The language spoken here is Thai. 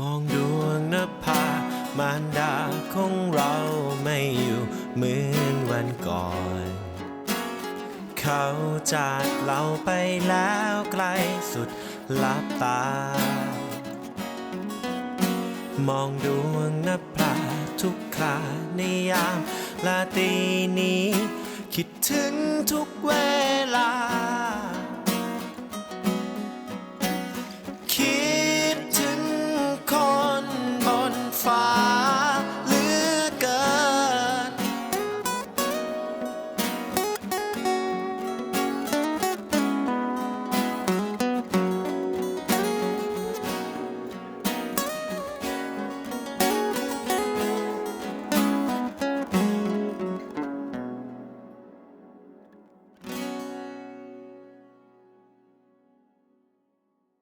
มองดวงนภามารดาของเราไม่อยู่เหมือนวันก่อน เขาจากเราไปแล้วไกลสุดลับตา มองดวงนภาทุกคราในยามลาตีนี้ คิดถึงทุกเว